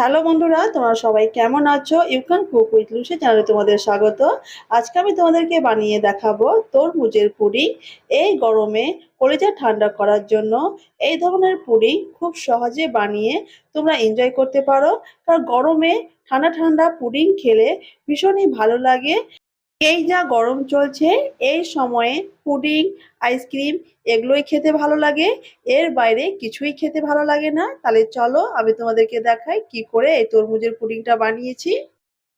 Hello বন্ধুরা, তোমরা সবাই কেমন আছো? ইউ কুক উইথ লুসি চ্যানেলে তোমাদের স্বাগত। আজকে আমি তোমাদেরকে বানিয়ে দেখাবো তরমুজের পুরি। এই গরমে কলিজা ঠান্ডা করার জন্য এই ধরনের পুরি খুব সহজে বানিয়ে তোমরা এনজয় করতে পারো। কারণ গরমে ঠান্ডা ঠান্ডা পুডিং খেলে ভীষণই ভালো লাগে। এই যা গরম চলছে, এই সময়ে পুডিং, আইসক্রিম এগুলোই খেতে ভালো লাগে। এর বাইরে কিছুই খেতে ভালো লাগে না। তাহলে চলো আমি তোমাদেরকে দেখাই কি করে এই তরমুজের পুডিংটা বানিয়েছি।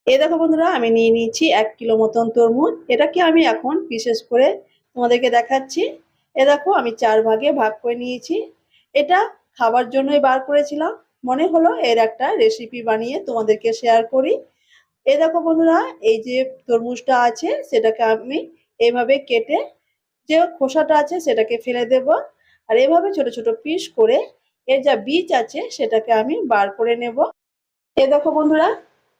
এ দেখো বন্ধুরা, আমি নিয়ে নিয়েছি এক কিলো মতন তরমুজ। এটাকে আমি এখন বিশেষ করে তোমাদেরকে দেখাচ্ছি। এ দেখো, আমি চার ভাগে ভাগ করে নিয়েছি। এটা খাবার জন্যই বার করেছিলাম। মনে হলো এর একটা রেসিপি বানিয়ে তোমাদেরকে শেয়ার করি। এই দেখো বন্ধুরা, এই যে তরমুজটা আছে, সেটাকে আমি এইভাবে কেটে যে খোসাটা আছে, সেটাকে ফেলে দেব। আর এভাবে ছোট ছোট পিস করে এর যা বীজ আছে, সেটাকে আমি বার করে নেব। এ দেখো বন্ধুরা,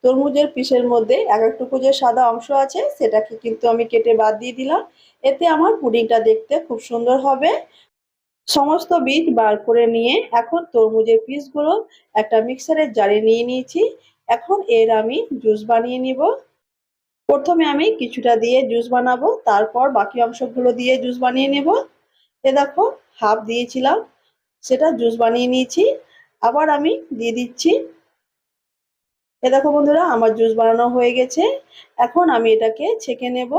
তরমুজের পিসের মধ্যে এক একটুকু যে সাদা অংশ আছে, সেটাকে কিন্তু আমি কেটে বাদ দিয়ে দিলাম। এতে আমার পুডিংটা দেখতে খুব সুন্দর হবে। সমস্ত বীজ বার করে নিয়ে এখন তরমুজের পিসগুলো একটা মিক্সারের জারে নিয়ে নিয়েছি। এখন এর আমি জুস বানিয়ে নিব। প্রথমে আমি কিছুটা দিয়ে জুস বানাবো, তারপর বাকি অংশগুলো দিয়ে জুস বানিয়ে নেব। এ দেখো, হাফ দিয়েছিলাম, সেটা জুস বানিয়ে নিয়েছি। আবার আমি দিয়ে দিচ্ছি। এ দেখো বন্ধুরা, আমার জুস বানানো হয়ে গেছে। এখন আমি এটাকে ছেঁকে নেব।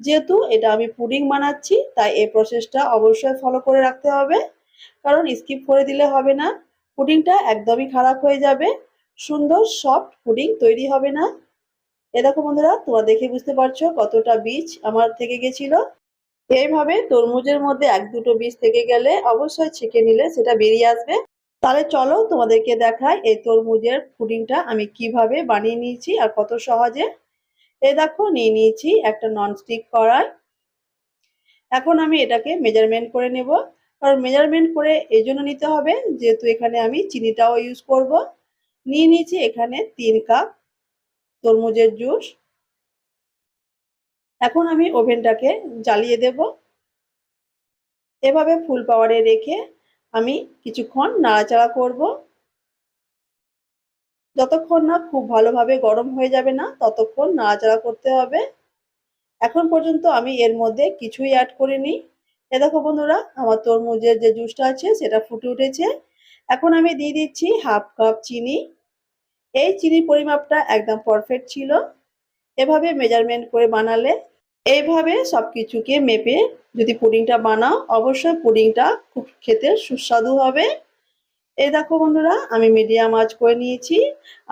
যেহেতু এটা আমি পুডিং বানাচ্ছি, তাই এই প্রসেসটা অবশ্যই ফলো করে রাখতে হবে। কারণ স্কিপ করে দিলে হবে না। পুডিংটা একদমই খারাপ হয়ে যাবে। সুন্দর সফট পুডিং তৈরি হবে না। এ দেখো বন্ধুরা, তোমরা দেখে বুঝতে পারছ কতটা বীজ আমার থেকে গেছিল। এইভাবে তরমুজের মধ্যে এক দুটো বীজ থেকে গেলে অবশ্যই ছেঁকে নিলে সেটা বেরিয়ে আসবে। তাহলে চলো তোমাদেরকে দেখাই এই তরমুজের পুডিংটা আমি কীভাবে বানিয়ে নিয়েছি আর কত সহজে। এ দেখো, নিয়ে নিয়েছি একটা ননস্টিক কড়াই। এখন আমি এটাকে মেজারমেন্ট করে নেব। কারণ মেজারমেন্ট করে এই জন্য নিতে হবে, যেহেতু এখানে আমি চিনিটাও ইউজ করব। নিয়ে নিয়েছি এখানে তিন কাপ তরমুজের জুস। এখন আমি ওভেনটাকে জ্বালিয়ে দেব। এভাবে ফুল পাওয়ারে রেখে আমি কিছুক্ষণ নাড়াচাড়া করব। যতক্ষণ না খুব ভালোভাবে গরম হয়ে যাবে না, ততক্ষণ নাড়াচাড়া করতে হবে। এখন পর্যন্ত আমি এর মধ্যে কিছুই অ্যাড করিনি। এ দেখো বন্ধুরা, আমার তরমুজের যে জুসটা আছে, সেটা ফুটে উঠেছে। এখন আমি দিয়ে দিচ্ছি হাফ কাপ চিনি। এই চিনির পরিমাপটা একদম পারফেক্ট ছিল। এভাবে মেজারমেন্ট করে বানালে এইভাবে সব কিছুকে মেপে যদি পুডিংটা বানাও, অবশ্যই পুডিংটা খুব খেতে সুস্বাদু হবে। এই দেখো বন্ধুরা, আমি মিডিয়াম আঁচ করে নিয়েছি।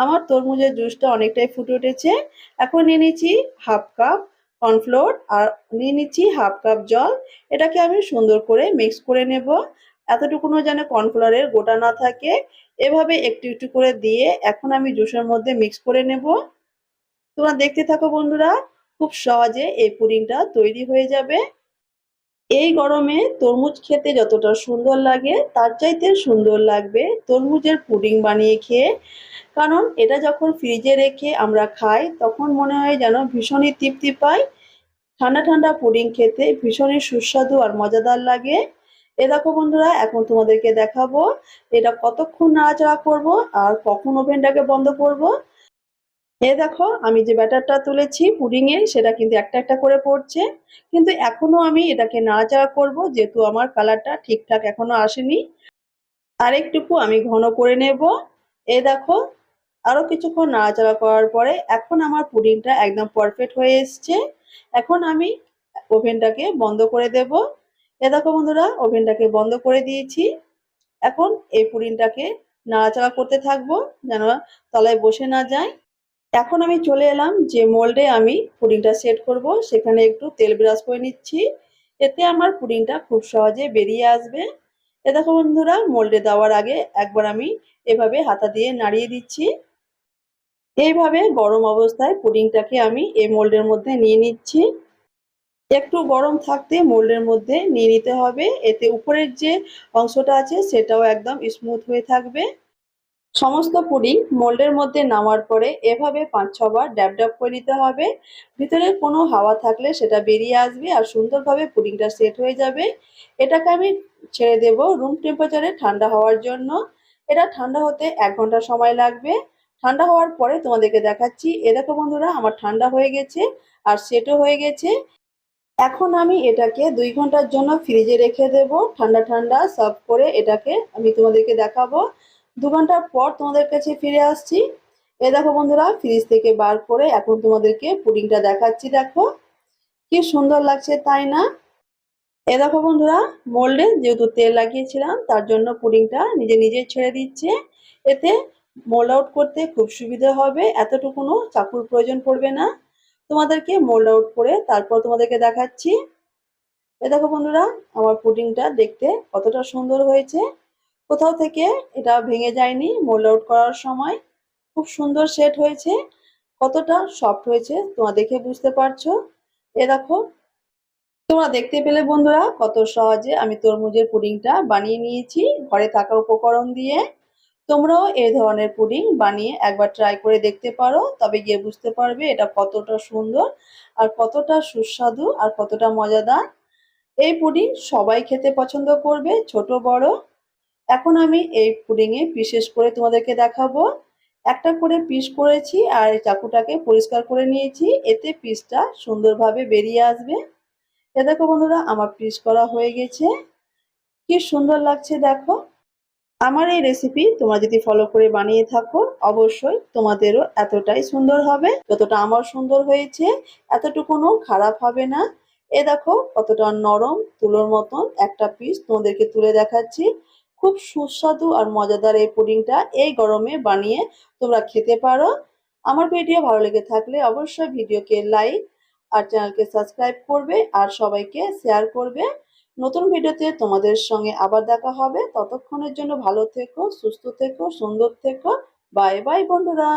আমার তরমুজের জুসটা অনেকটাই ফুটে উঠেছে। এখন নিয়ে নিচ্ছি হাফ কাপ কর্নফ্লোর আর নিয়ে নিচ্ছি হাফ কাপ জল। এটাকে আমি সুন্দর করে মিক্স করে নেব। এতটুকুনো যেন কর্নফ্লাওয়ারের গোটা না থাকে, এভাবে একটু একটু করে দিয়ে এখন আমি জুসের মধ্যে মিক্স করে নেব। তোমরা দেখতে থাকো বন্ধুরা, খুব সহজে এই পুডিংটা তৈরি হয়ে যাবে। এই গরমে তরমুজ খেতে যতটা সুন্দর লাগে, তার চাইতে সুন্দর লাগবে তরমুজের পুডিং বানিয়ে খেয়ে। কারণ এটা যখন ফ্রিজে রেখে আমরা খাই, তখন মনে হয় যেন ভীষণই তৃপ্তি পাই। ঠান্ডা ঠান্ডা পুডিং খেতে ভীষণই সুস্বাদু আর মজাদার লাগে। এ দেখো বন্ধুরা, এখন তোমাদেরকে দেখাবো এটা কতক্ষণ নাড়াচাড়া করব আর কখন ওভেনটাকে বন্ধ করব। এ দেখো, আমি যে ব্যাটারটা তুলেছি পুডিং এর সেটা কিন্তু একটা একটা করে পড়ছে। কিন্তু এখনও আমি এটাকে নাড়াচাড়া করব, যেহেতু আমার কালারটা ঠিকঠাক এখনও আসেনি। আরেকটুকু আমি ঘন করে নেব। এ দেখো, আরও কিছুক্ষণ নাড়াচাড়া করার পরে এখন আমার পুডিংটা একদম পারফেক্ট হয়ে এসছে। এখন আমি ওভেনটাকে বন্ধ করে দেব। এ দেখো বন্ধুরা, ওভেনটাকে বন্ধ করে দিয়েছি। এখন এই পুডিংটাকে নাড়াচাড়া করতে থাকব, যেন তলায় বসে না যায়। এখন আমি চলে এলাম যে মোল্ডে আমি পুডিংটা সেট করব, সেখানে একটু তেল ব্রাশ করে নিচ্ছি। এতে আমার পুডিংটা খুব সহজে বেরিয়ে আসবে। এ দেখো বন্ধুরা, মোল্ডে দেওয়ার আগে একবার আমি এভাবে হাতা দিয়ে নাড়িয়ে দিচ্ছি। এইভাবে গরম অবস্থায় পুডিংটাকে আমি এই মোল্ডের মধ্যে নিয়ে নিচ্ছি। একটু গরম থাকতে মোল্ডের মধ্যে নিয়ে নিতে হবে। এতে উপরের যে অংশটা আছে সেটাও একদম স্মুথ হয়ে থাকবে। সমস্ত পুডিং মোল্ডের মধ্যে নামার পরে এভাবে পাঁচ ছবার ড্যাব ড্যাব করে নিতে হবে। ভিতরে কোনো হাওয়া থাকলে সেটা বেরিয়ে আসবে আর সুন্দরভাবে পুডিংটা সেট হয়ে যাবে। এটাকে আমি ছেড়ে দেব রুম টেম্পারেচারে ঠান্ডা হওয়ার জন্য। এটা ঠান্ডা হতে এক ঘণ্টা সময় লাগবে। ঠান্ডা হওয়ার পরে তোমাদেরকে দেখাচ্ছি। এ দেখো বন্ধুরা, আমার ঠান্ডা হয়ে গেছে আর সেটও হয়ে গেছে। এখন আমি এটাকে দুই ঘণ্টার জন্য ফ্রিজে রেখে দেব। ঠান্ডা ঠান্ডা, সার্ভ করে এটাকে আমি তোমাদেরকে দেখাবো। দু ঘণ্টার পর তোমাদের কাছে ফিরে আসছি। এ দেখো বন্ধুরা, ফ্রিজ থেকে বার করে এখন তোমাদেরকে পুডিংটা দেখাচ্ছি, দেখো। কি সুন্দর লাগছে তাই না? এ দেখো বন্ধুরা, মোল্ডে যেহেতু তেল লাগিয়েছিলাম, তার জন্য পুডিংটা নিজে নিজে ছেড়ে দিচ্ছে। এতে মোল্ড আউট করতে খুব সুবিধা হবে এতটুকুনো চাকুর প্রয়োজন পড়বে না। তোমাদেরকে মোল্ড আউট করে তারপর তোমাদেরকে দেখাচ্ছি। এ দেখো বন্ধুরা, আমার পুডিংটা দেখতে কতটা সুন্দর হয়েছে। কোথাও থেকে এটা ভেঙে যায়নি মোল্ড আউট করার সময়। খুব সুন্দর সেট হয়েছে, কতটা সফট হয়েছে তোমরা দেখে বুঝতে পারছ। এ দেখো, তোমরা দেখতে পেলে বন্ধুরা কত সহজে আমি তরমুজের পুডিংটা বানিয়ে নিয়েছি। ঘরে থাকা উপকরণ দিয়ে। তোমরাও এই ধরনের পুডিং বানিয়ে একবার ট্রাই করে দেখতে পারো, তবে গিয়ে বুঝতে পারবে এটা কতটা সুন্দর আর কতটা সুস্বাদু আর কতটা মজাদার। এই পুডিং সবাই খেতে পছন্দ করবে, ছোট, বড়। এখন আমি এই পুডিংয়ে বিশেষ করে তোমাদেরকে দেখাবো। একটা করে পিস করেছি আর চাকুটাকে পরিষ্কার করে নিয়েছি, এতে পিসটা সুন্দরভাবে বেরিয়ে আসবে। এ দেখো বন্ধুরা, আমার পিস করা হয়ে গেছে। কি সুন্দর লাগছে, দেখো। আমার এই রেসিপি তোমরা যদি ফলো করে বানিয়ে থাকো, অবশ্যই তোমাদেরও এতটাই সুন্দর হবে। যতটা আমার সুন্দর হয়েছে, এতটুকুনও খারাপ হবে না। এ দেখো কতটা নরম তুলোর মতন একটা পিস তোমাদেরকে তুলে দেখাচ্ছি। খুব সুস্বাদু আর মজাদার এই পুডিংটা এই গরমে বানিয়ে তোমরা খেতে পারো। আমার ভিডিও ভালো লেগে থাকলে অবশ্যই ভিডিওকে লাইক আর চ্যানেলকে সাবস্ক্রাইব করবে আর সবাইকে শেয়ার করবে। নতুন ভিডিওতে তোমাদের সঙ্গে আবার দেখা হবে। ততক্ষণের জন্য ভালো থেকো, সুস্থ থেকো, সুন্দর থেকো। বাই বাই বন্ধুরা।